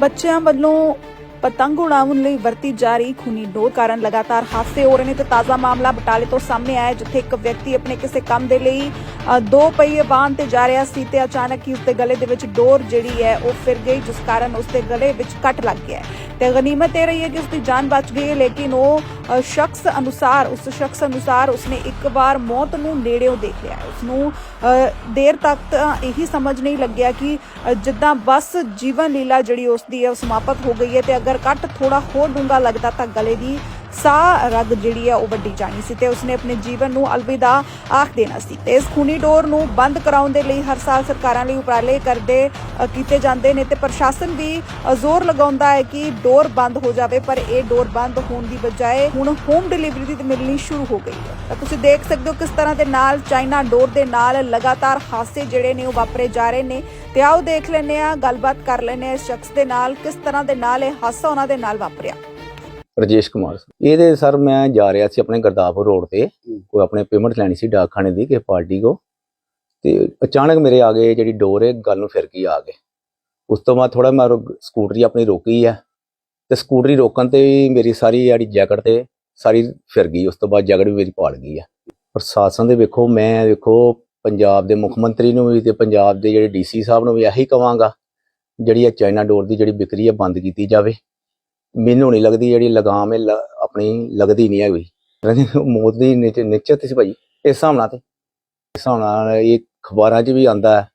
ਬੱਚਿਆਂ ਵੱਲੋਂ ਪਤੰਗ ਉਡਾਉਣ ਲਈ ਵਰਤੀ ਜਾ ਰਹੀ ਖੂਨੀ ਡੋਰ ਕਾਰਨ ਲਗਾਤਾਰ ਹਾਦਸੇ ਹੋ ਰਹੇ ਨੇ ਤੇ ਤਾਜ਼ਾ ਮਾਮਲਾ ਬਟਾਲੇ ਤੋਂ ਸਾਹਮਣੇ ਆਇਆ ਹੈ, ਜਿੱਥੇ ਇੱਕ ਵਿਅਕਤੀ ਆਪਣੇ ਕਿਸੇ ਕੰਮ ਦੇ ਲਈ ਦੋ ਪਹੀਏ ਵਾਹਨ ਤੇ ਜਾ ਰਿਹਾ ਸੀ ਤੇ ਅਚਾਨਕ ਹੀ ਉਸਦੇ ਗਲੇ ਦੇ ਵਿੱਚ ਡੋਰ ਜਿਹੜੀ ਹੈ, ਉਹ ਫਿਰ ਗਈ, ਜਿਸ ਕਾਰਨ ਉਸਦੇ ਗਲੇ ਵਿੱਚ ਕੱਟ ਲੱਗ ਗਿਆ ਤੇ ਗਨੀਮਤ ਇਹ ਰਹੀ ਹੈ ਕਿ ਉਸਦੀ ਜਾਨ ਬਚ ਗਈ ਹੈ, ਲੇਕਿਨ ਉਹ ਸ਼ਖਸ ਅਨੁਸਾਰ, ਉਸ ਸ਼ਖਸ ਅਨੁਸਾਰ ਉਸਨੇ ਇੱਕ ਵਾਰ ਮੌਤ ਨੂੰ ਨੇੜਿਓਂ ਦੇਖ ਲਿਆ ਹੈ। ਉਸਨੂੰ ਦੇਰ ਤੱਕ ਇਹੀ ਸਮਝ ਨਹੀਂ ਲੱਗਿਆ ਕਿ ਜਿੱਦਾਂ ਬਸ ਜੀਵਨ ਲੀਲਾ ਜਿਹੜੀ ਉਸਦੀ ਹੈ, ਉਹ ਸਮਾਪਤ ਹੋ ਗਈ ਹੈ ਤੇ ਅਗਰ ਕੱਟ ਥੋੜਾ ਹੋਰ ਡੂੰਘਾ ਲੱਗਦਾ ਤਾਂ ਗਲੇ ਦੀ ਸਾਹ ਰਗ ਜਿਹੜੀ ਹੈ ਉਹ ਵੱਡੀ ਜਾਣੀ ਸੀ ਤੇ ਉਸਨੇ ਆਪਣੇ ਜੀਵਨ ਨੂੰ ਅਲਵਿਦਾ ਆਖ ਦੇਣਾ ਸੀ। ਤੇ ਇਸ ਖੂਨੀ ਡੋਰ ਨੂੰ ਬੰਦ ਕਰਾਉਣ ਦੇ ਲਈ ਹਰ ਸਾਲ ਸਰਕਾਰਾਂ ਲਈ ਉਪਰਾਲੇ ਕਰਦੇ ਕੀਤੇ ਜਾਂਦੇ ਨੇ ਤੇ ਪ੍ਰਸ਼ਾਸਨ ਵੀ ਜ਼ੋਰ ਲਗਾਉਂਦਾ ਹੈ ਕਿ ਡੋਰ ਬੰਦ ਹੋ ਜਾਵੇ, ਪਰ ਇਹ ਡੋਰ ਬੰਦ ਹੋਣ ਦੀ ਬਜਾਏ ਹੁਣ ਹੋਮ ਡਿਲੀਵਰੀ ਦੀ ਮਿਲਣੀ ਸ਼ੁਰੂ ਹੋ ਗਈ ਹੈ। ਤਾਂ ਤੁਸੀਂ ਦੇਖ ਸਕਦੇ ਹੋ ਕਿਸ ਤਰ੍ਹਾਂ ਦੇ ਨਾਲ ਚਾਈਨਾ ਡੋਰ ਦੇ ਨਾਲ ਲਗਾਤਾਰ ਹਾਦਸੇ ਜਿਹੜੇ ਨੇ ਉਹ ਵਾਪਰੇ ਜਾ ਰਹੇ ਨੇ। ਤੇ ਆਓ ਦੇਖ ਲੈਂਦੇ ਆ ਗੱਲਬਾਤ ਕਰ ਲੈਂਦੇ ਆ ਇਸ ਸ਼ਖਸ ਦੇ ਨਾਲ ਕਿਸ ਤਰ੍ਹਾਂ ਦੇ ਨਾਲ ਇਹ ਹਾਦਸਾ ਉਹਨਾਂ ਦੇ ਨਾਲ ਵਾਪਰਿਆ। ਰਜੇਸ਼ ਕੁਮਾਰ ਇਹਦੇ ਸਰ ਮੈਂ ਜਾ ਰਿਹਾ ਸੀ ਆਪਣੇ ਗੁਰਦਾਸਪੁਰ ਰੋਡ ਤੇ। ਕੋਈ ਆਪਣੇ ਪੇਮੈਂਟ ਲੈਣੀ ਸੀ ਡਾਕਖਾਨੇ ਦੀ ਕਿਸੇ ਪਾਰਟੀ ਕੋ ਤੇ ਅਚਾਨਕ ਮੇਰੇ ਆ ਗਏ ਜਿਹੜੀ ਡੋਰ ਹੈ ਗੱਲ ਨੂੰ ਫਿਰ ਗਈ ਆ ਕੇ ਉਸ ਤੋਂ ਬਾਅਦ ਥੋੜਾ ਮੈਂ ਸਕੂਟਰੀ ਆਪਣੀ ਰੋਕੀ ਹੈ ਤੇ ਸਕੂਟਰੀ ਰੋਕਣ ਤੇ ਮੇਰੀ ਸਾਰੀ ਜਿਹੜੀ ਜੈਕਟ ਤੇ ਸਾਰੀ ਫਿਰ ਗਈ। ਉਸ ਤੋਂ ਬਾਅਦ ਜੈਕਟ ਵੀ ਮੇਰੀ ਪਾੜ ਗਈ ਹੈ ਪ੍ਰਸ਼ਾਸਨ ਦੇ ਵੇਖੋ ਮੈਂ ਵੇਖੋ ਪੰਜਾਬ ਦੇ ਮੁੱਖ ਮੰਤਰੀ ਨੂੰ ਵੀ ਤੇ ਪੰਜਾਬ ਦੇ ਜਿਹੜੇ ਡੀਸੀ ਸਾਹਿਬ ਨੂੰ ਵੀ ਇਹੀ ਕਵਾਂਗਾ। ਜਿਹੜੀ ਇਹ ਚਾਈਨਾ ਡੋਰ ਦੀ ਜਿਹੜੀ ਵਿਕਰੀ ਹੈ ਬੰਦ ਕੀਤੀ ਜਾਵੇ। ਮੈਨੂੰ ਨਹੀਂ ਲੱਗਦੀ ਜਿਹੜੀ ਲਗਾਮ ਹੈ ਆਪਣੀ ਲੱਗਦੀ ਨਹੀਂ ਹੈ ਕੋਈ ਮੌਤ ਦੀ ਨਿਚ- ਨਿਸ਼ਚਿਤ ਸੀ ਭਾਈ ਇਸ ਹਿਸਾਬ ਨਾਲ ਤੇ। ਇਸ ਹਿਸਾਬ ਨਾਲ ਇਹ ਅਖਬਾਰਾਂ 'ਚ ਵੀ ਆਂਦਾ ਹੈ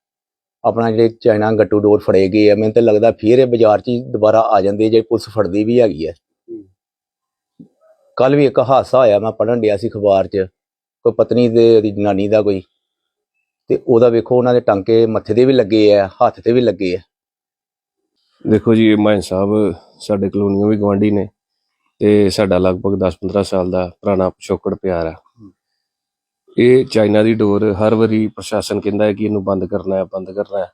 ਆਪਣਾ ਜਿਹੜੇ ਚਾਈਨਾ ਗੱਟੂ ਡੋਰ ਫੜੇ ਗਏ ਆ ਮੈਨੂੰ ਤਾਂ ਲੱਗਦਾ ਫਿਰ ਇਹ ਬਾਜ਼ਾਰ 'ਚ ਦੁਬਾਰਾ ਆ ਜਾਂਦੇ ਜੇ ਪੁਲਿਸ ਫੜਦੀ ਵੀ ਹੈਗੀ ਹੈ। ਕੱਲ ਵੀ ਇੱਕ ਹਾਦਸਾ ਹੋਇਆ ਮੈਂ ਪੜਨ ਡਿਆ ਸੀ ਅਖਬਾਰ 'ਚ ਕੋਈ ਪਤਨੀ ਤੇ ਉਹਦੀ ਜਨਾਨੀ ਦਾ ਕੋਈ। ਤੇ ਉਹਦਾ ਵੇਖੋ ਉਹਨਾਂ ਦੇ ਟਾਂਕੇ ਮੱਥੇ ਤੇ ਵੀ ਲੱਗੇ ਆ ਹੱਥ ਤੇ ਵੀ ਲੱਗੇ ਆ। ਦੇਖੋ ਜੀ ਮਾਨ ਸਾਹਿਬ ਸਾਡੇ ਕਲੋਨੀਆਂ ਵੀ ਗਵਾਂਢੀ ਨੇ ਤੇ ਸਾਡਾ ਲਗਭਗ 10-15 ਸਾਲ ਦਾ ਪੁਰਾਣਾ ਪਿਛੋਕੜ ਪਿਆਰ ਆ। ਇਹ ਚਾਈਨਾ ਦੀ ਡੋਰ ਹਰ ਵਾਰੀ ਪ੍ਰਸ਼ਾਸਨ ਕਹਿੰਦਾ ਹੈ ਕਿ ਇਹਨੂੰ ਬੰਦ ਕਰਨਾ ਹੈ, ਬੰਦ ਕਰਨਾ ਹੈ।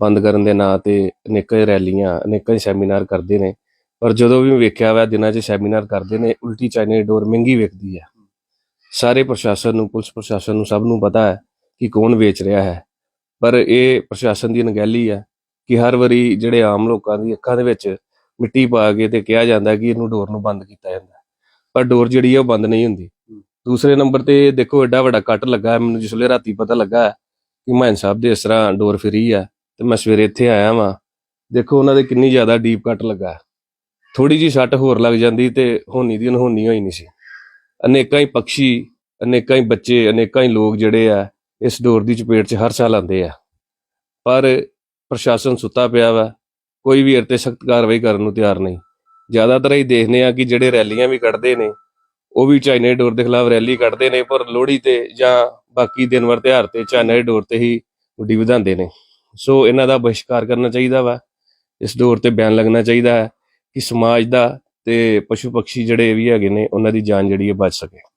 ਬੰਦ ਕਰਨ ਦੇ ਨਾਂ ਤੇ ਅਨੇਕਾਂ ਹੀ ਰੈਲੀਆਂ, ਅਨੇਕਾਂ ਹੀ ਸੈਮੀਨਾਰ ਕਰਦੇ ਨੇ। ਪਰ ਜਦੋਂ ਵੀ ਵੇਖਿਆ ਵਾ ਦਿਨਾਂ 'ਚ ਸੈਮੀਨਾਰ ਕਰਦੇ ਨੇ, ਉਲਟੀ ਚਾਈਨਾ ਦੀ ਡੋਰ ਮਹਿੰਗੀ ਵਿਕਦੀ ਹੈ। ਸਾਰੇ ਪ੍ਰਸ਼ਾਸਨ ਨੂੰ, ਪੁਲਿਸ ਪ੍ਰਸ਼ਾਸਨ ਨੂੰ ਸਭ ਨੂੰ ਪਤਾ ਹੈ ਕਿ ਕੌਣ ਵੇਚ ਰਿਹਾ ਹੈ। ਪਰ ਇਹ ਪ੍ਰਸ਼ਾਸਨ ਦੀ ਅਣਗਹਿਲੀ ਹੈ ਕਿ ਹਰ ਵਾਰੀ ਜਿਹੜੇ ਆਮ ਲੋਕਾਂ ਦੀ ਅੱਖਾਂ ਦੇ ਵਿੱਚ ਮਿੱਟੀ ਪਾ ਕੇ ਤੇ ਕਿਹਾ ਜਾਂਦਾ ਕਿ ਇਹਨੂੰ ਡੋਰ ਨੂੰ ਬੰਦ ਕੀਤਾ ਜਾਂਦਾ। ਪਰ ਡੋਰ ਜਿਹੜੀ ਹੈ ਉਹ ਬੰਦ ਨਹੀਂ ਹੁੰਦੀ। ਦੂਸਰੇ ਨੰਬਰ ਤੇ ਦੇਖੋ ਐਡਾ ਵੱਡਾ ਕੱਟ ਲੱਗਾ। ਮੈਨੂੰ ਜਿਸ ਵੇਲੇ ਰਾਤੀ ਪਤਾ ਲੱਗਾ ਕਿ ਮਾਨ ਸਾਹਿਬ ਦੇ ਇਸ ਤਰ੍ਹਾਂ ਡੋਰ ਫਰੀ ਆ ਤੇ ਮੈਂ ਸਵੇਰੇ ਇੱਥੇ ਆਇਆ ਵਾਂ। ਦੇਖੋ ਉਹਨਾਂ ਦੇ ਕਿੰਨੀ ਜ਼ਿਆਦਾ ਡੀਪ ਕੱਟ ਲੱਗਾ ਥੋੜੀ ਜੀ ਸੱਟ ਹੋਰ ਲੱਗ ਜਾਂਦੀ ਤੇ ਹੋਣੀ ਦੀ ਅਨਹੋਨੀ ਹੋਈ ਨਹੀਂ ਸੀ। ਅਨੇਕਾਂ ਹੀ ਪੰਛੀ ਅਨੇਕਾਂ ਹੀ ਬੱਚੇ ਅਨੇਕਾਂ ਹੀ ਲੋਕ ਜਿਹੜੇ ਆ ਇਸ ਡੋਰ ਦੀ ਚਪੇਟ 'ਚ ਹਰ ਸਾਲ ਆਉਂਦੇ ਆ। ਪਰ ਪ੍ਰਸ਼ਾਸਨ ਸੁੱਤਾ ਪਿਆ ਵਾ। ਕੋਈ ਵੀ ਇਹ ਤੇ ਸਖਤ ਕਾਰਵਾਈ ਕਰਨ ਨੂੰ ਤਿਆਰ ਨਹੀਂ। ਜ਼ਿਆਦਾਤਰ ਹੀ ਦੇਖਦੇ ਆ ਕਿ ਜਿਹੜੇ ਰੈਲੀਆਂ ਵੀ ਕੱਢਦੇ ਨੇ, ਉਹ ਵੀ ਚਾਈਨਾ ਡੋਰ ਦੇ ਖਿਲਾਫ ਰੈਲੀ ਕੱਢਦੇ ਨੇ, ਪਰ ਲੋਹੜੀ ਤੇ ਜਾਂ ਬਾਕੀ ਦਿਨ ਵਰ ਤਿਉਹਾਰ ਤੇ ਚਾਈਨਾ ਡੋਰ ਤੇ ਹੀ ਗੁੱਡੀ ਵਧਾਉਂਦੇ ਨੇ। ਸੋ ਇਹਨਾਂ ਦਾ ਬਹਿਸ਼ਕਾਰ ਕਰਨਾ ਚਾਹੀਦਾ ਵਾ, ਇਸ ਡੋਰ ਤੇ ਬਿਆਨ ਲੱਗਣਾ ਚਾਹੀਦਾ ਹੈ ਕਿ ਸਮਾਜ ਦਾ ਤੇ ਪਸ਼ੂ ਪਕਸ਼ੀ ਜਿਹੜੇ ਵੀ ਹੈਗੇ ਨੇ, ਉਹਨਾਂ ਦੀ ਜਾਨ ਜਿਹੜੀ ਹੈ ਬਚ ਸਕੇ।